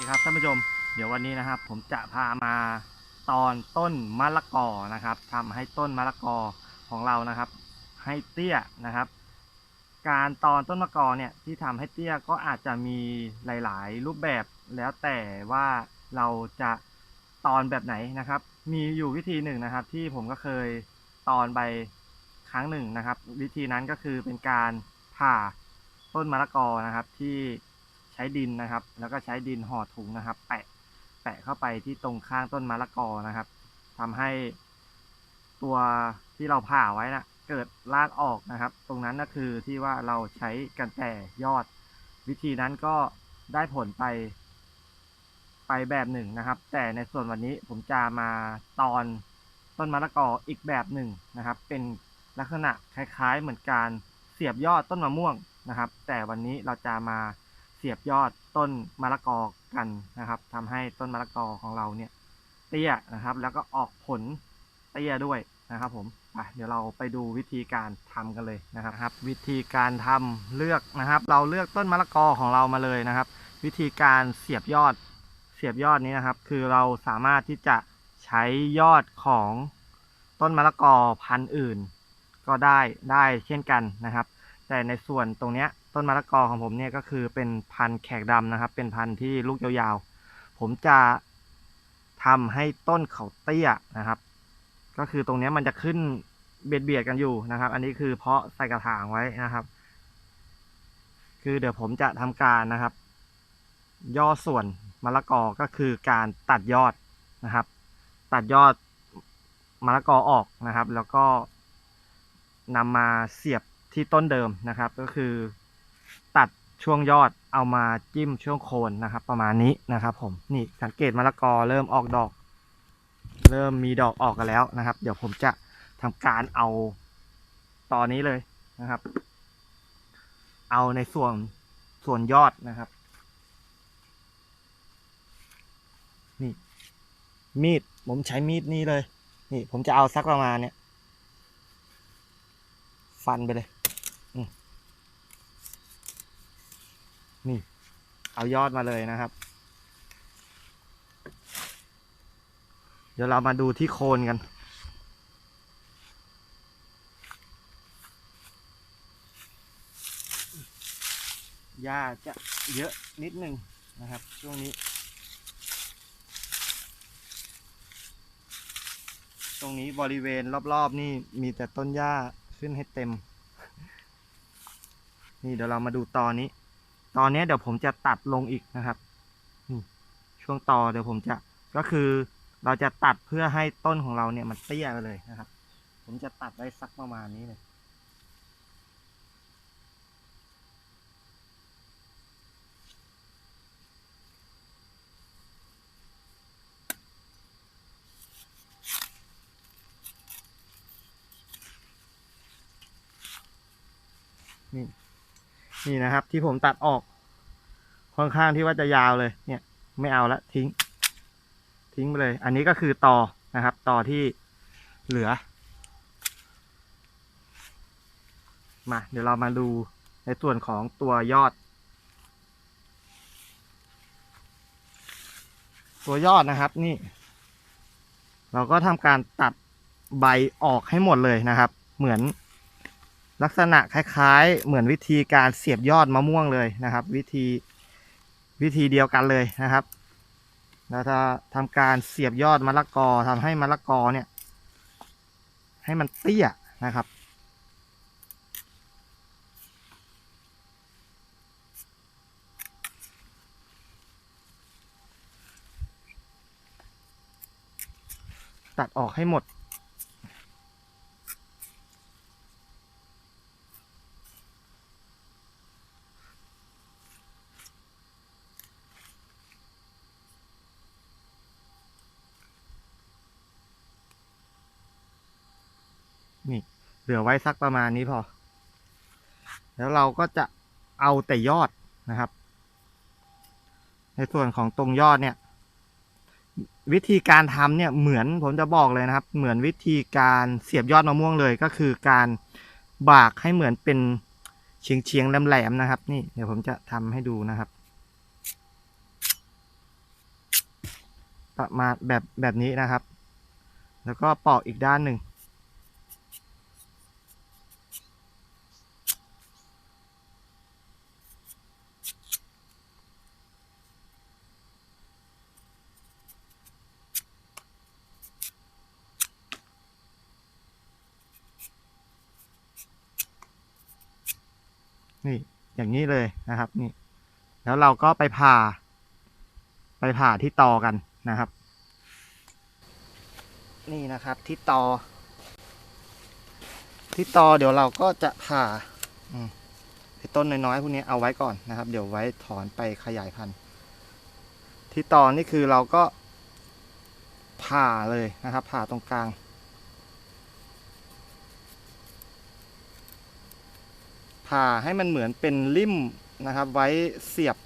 ีครับท่านผู้ชม เดี๋ยววันนี้นะครับ ผมจะพามาตอนต้นมะละกอนะครับทำให้ต้นมะละกอของเรานะครับ ให้เตี้ยนะครับ การตอนต้นมะละกอเนี่ยที่ทำให้เตี้ยก็อาจจะมีหลาย ๆ รูปแบบแล้วแต่ว่าเราจะตอนแบบไหนนะครับ มีอยู่วิธีหนึ่งนะครับ ที่ผมก็เคยตอนไปครั้งหนึ่งนะครับ วิธีนั้นก็คือเป็นการผ่าต้นมะละกอนะครับที่ ช้ดินนะครับ แล้วก็ใช้ดินห่อถุงนะครับ แปะแปะเข้าไปที่ตรงข้างต้นมะละกอนะครับทำให้ตัวที่เราผ่าไว้นะเกิดรากออกนะครับ ตรงนั้นก็คือที่ว่าเราใช้กันแต่ยอด วิธีนั้นก็ได้ผลไป ไปแบบหนึ่งนะครับ แต่ในส่วนวันนี้ผมจะมาตอนต้นมะละกออีกแบบหนึ่งนะครับ เป็นลักษณะคล้ายๆเหมือนการเสียบยอดต้นมะม่วงนะครับ แต่วันนี้เราจะมา เสียบยอดต้นมะละกอกันนะครับทำให้ต้นมะละกอของเราเนี่ยเตี้ยนะครับ แล้วก็ออกผลเตี้ยด้วยนะครับ ผมไปเดี๋ยวเราไปดูวิธีการทำกันเลยนะครับวิธีการทำเลือกนะครับ เราเลือกต้นมะละกอของเรามาเลยนะครับ วิธีการเสียบยอดเสียบยอดนี้นะครับ คือเราสามารถที่จะใช้ยอดของต้นมะละกอพันธุ์อื่น ก็ได้ได้เช่นกันนะครับ แต่ในส่วนตรงเนี้ยต้นมะละกอของผมเนี่ยก็คือเป็นพันธุ์แขกดำนะครับ เป็นพันธุ์ที่ลูกยาวๆ ผมจะทำให้ต้นเขาเตี้ยนะครับ ก็คือตรงนี้มันจะขึ้นเบียดเบียดกันอยู่นะครับ อันนี้คือเพาะใส่กระถางไว้นะครับ คือเดี๋ยวผมจะทำการนะครับ ย่อส่วนมะละกอก็คือการตัดยอดนะครับ ตัดยอดมะละกอออกนะครับ แล้วก็นำมาเสียบที่ต้นเดิมนะครับ ก็คือ ตัดช่วงยอดเอามาจิ้มช่วงโคนนะครับ ประมาณนี้นะครับ ผมนี่สังเกตมะละกอเริ่มออกดอก เริ่มมีดอกออกกันแล้วนะครับ เดี๋ยวผมจะทำการเอาตอนนี้เลยนะครับ เอาในส่วนส่วนยอดนะครับ นี่ มีดผมใช้มีดนี้เลย นี่ ผมจะเอาสักประมาณเนี้ยฟันไปเลยอืม นี่ เอายอดมาเลยนะครับ เดี๋ยวเรามาดูที่โคนกัน หญ้าจะเยอะนิดนึงนะครับ ช่วงนี้ ตรงนี้บริเวณรอบๆนี่มีแต่ต้นหญ้าขึ้นให้เต็ม นี่เดี๋ยวเรามาดูตอนนี้ ตอนนี้เดี๋ยวผมจะตัดลงอีกนะครับช่วงต่อเดี๋ยวผมจะก็คือเราจะตัดเพื่อให้ต้นของเราเนี่ยมันเตี้ยไปเลยนะครับ ผมจะตัดได้สักประมาณนี้เลย นี่ นี่นะครับ ที่ผมตัดออก ค่อนข้างที่ว่าจะยาวเลย เนี่ย ไม่เอาละทิ้ง ทิ้งไปเลย อันนี้ก็คือต่อนะครับ ต่อที่เหลือ มา เดี๋ยวเรามาดูในส่วนของตัวยอด ตัวยอดนะครับนี่ เราก็ทำการตัดใบออกให้หมดเลยนะครับ เหมือน ลักษณะคล้ายๆ เหมือนวิธีการเสียบยอดมะม่วงเลยนะครับ วิธีวิธีเดียวกันเลยนะครับเราจะทำการเสียบยอดมะละกอทำให้มะละกอเนี่ย ให้มันเตี้ยนะครับ ตัดออกให้หมด นี่ เหลือไว้สักประมาณนี้พอ แล้วเราก็จะเอาแต่ยอดนะครับ ในส่วนของตรงยอดเนี่ย วิธีการทำเนี่ยเหมือนผมจะบอกเลยนะครับ เหมือนวิธีการเสียบยอดมะม่วงเลยก็คือการบากให้เหมือนเป็นเชียงเชียงๆแหลมๆนะครับ นี่เดี๋ยวผมจะทำให้ดูนะครับ ประมาณแบบแบบนี้นะครับ แล้วก็ปอกอีกด้านหนึ่ง นี่ อย่างนี้เลยนะครับ นี่ แล้วเราก็ไปผ่า ไปผ่าที่ตอกันนะครับ นี่นะครับที่ตอ ที่ตอเดี๋ยวเราก็จะผ่าต้นน้อยๆพวกนี้เอาไว้ก่อนนะครับ เดี๋ยวไว้ถอนไปขยายพันธุ์ ที่ตอนี่คือเราก็ผ่าเลยนะครับ ผ่าตรงกลาง ผ่าให้มันเหมือนเป็นลิ่มนะครับ ไว้เสียบ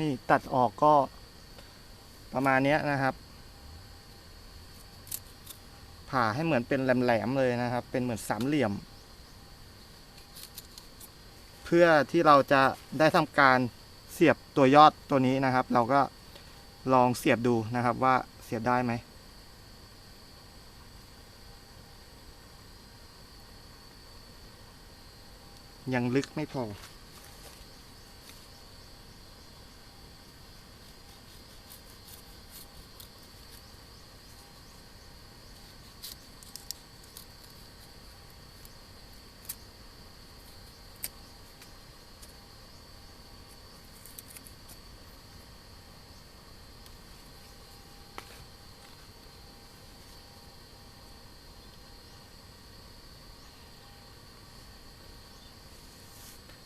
นี่ตัดออกก็ประมาณนี้นะครับ ผ่าให้เหมือนเป็นแหลมๆเลยนะครับ เป็นเหมือนสามเหลี่ยม เพื่อที่เราจะได้ทำการเสียบตัวยอดตัวนี้นะครับ เราก็ลองเสียบดูนะครับว่า เสียดได้ไหมยังลึกไม่พอ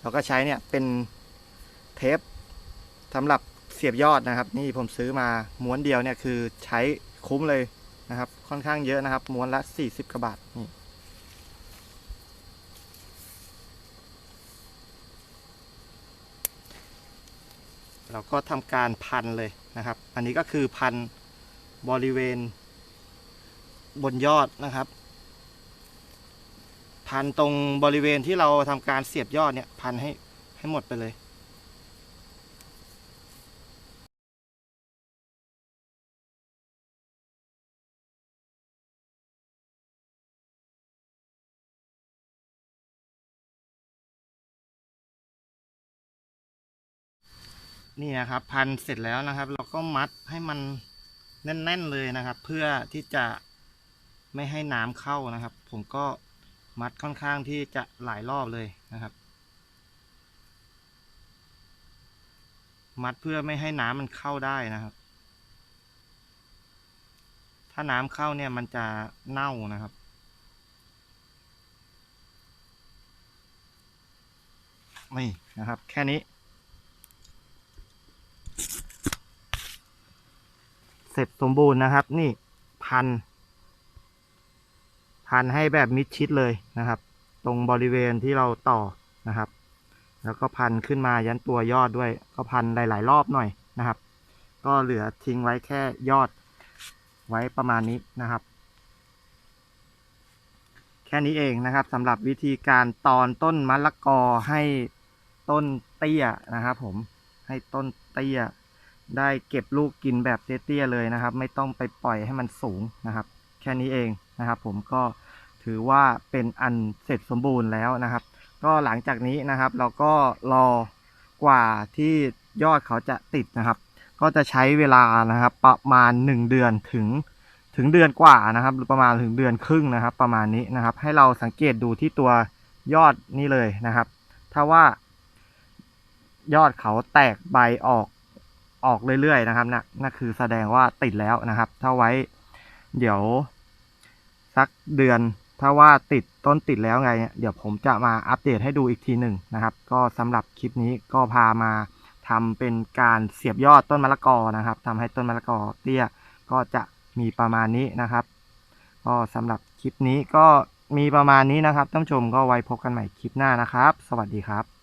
เราก็ใช้เนี่ยเป็นเทปสำหรับเสียบยอดนะครับ นี่ผมซื้อมาม้วนเดียวเนี่ยคือใช้คุ้มเลยนะครับ ค่อนข้างเยอะนะครับ ม้วนละ 40กว่าบาทนี่เราก็ทำการพันเลยนะครับ อันนี้ก็คือพันบริเวณบนยอดนะครับ พันตรงบริเวณที่เราทำการเสียบยอดเนี่ยพันให้ให้หมดไปเลยนี่นะครับพันเสร็จแล้วนะครับ เราก็มัดให้มันแน่น ๆ เลยนะครับ เพื่อที่จะไม่ให้น้ำเข้านะครับ ผมก็ มัดค่อนข้างที่จะหลายรอบเลยนะครับ มัดเพื่อไม่ให้น้ำมันเข้าได้นะครับ ถ้าน้ำเข้าเนี่ยมันจะเน่านะครับ นี่นะครับแค่นี้ เสร็จสมบูรณ์นะครับ นี่พัน พันให้แบบมิดชิดเลยนะครับ ตรงบริเวณที่เราต่อนะครับ แล้วก็พันขึ้นมายันตัวยอดด้วย ก็พันหลาย ๆ รอบหน่อยนะครับ ก็เหลือทิ้งไว้แค่ยอดไว้ประมาณนี้นะครับ แค่นี้เองนะครับสำหรับวิธีการตอนต้นมะละกอให้ต้นเตี้ยนะครับ ผมให้ต้นเตี้ยได้เก็บลูกกินแบบเตี้ยๆเลยนะครับ ไม่ต้องไปปล่อยให้มันสูงนะครับ แค่นี้เอง นะครับผมก็ถือว่าเป็นอันเสร็จสมบูรณ์แล้วนะครับ ก็หลังจากนี้นะครับ เราก็รอกว่าที่ยอดเขาจะติดนะครับ ก็จะใช้เวลานะครับประมาณ 1 เดือนถึงถึงเดือนกว่านะครับ หรือประมาณถึงเดือนครึ่งนะครับ ประมาณนี้นะครับ ให้เราสังเกตดูที่ตัวยอดนี่เลยนะครับ ถ้าว่ายอดเขาแตกใบออกออกเรื่อยๆนะครับนะนั่นคือแสดงว่าติดแล้วนะครับ ถ้าไว้เดี๋ยว สักเดือน ถ้าว่าติดต้นติดแล้วไง เดี๋ยวผมจะมาอัปเดตให้ดูอีกทีหนึ่งนะครับ ก็สำหรับคลิปนี้ก็พามาทำเป็นการเสียบยอดต้นมะละกอนะครับทำให้ต้นมะละกอเตี้ยก็จะมีประมาณนี้นะครับ ก็สำหรับคลิปนี้ก็มีประมาณนี้นะครับท่านผู้ชมก็ไว้พบกันใหม่คลิปหน้านะครับ สวัสดีครับ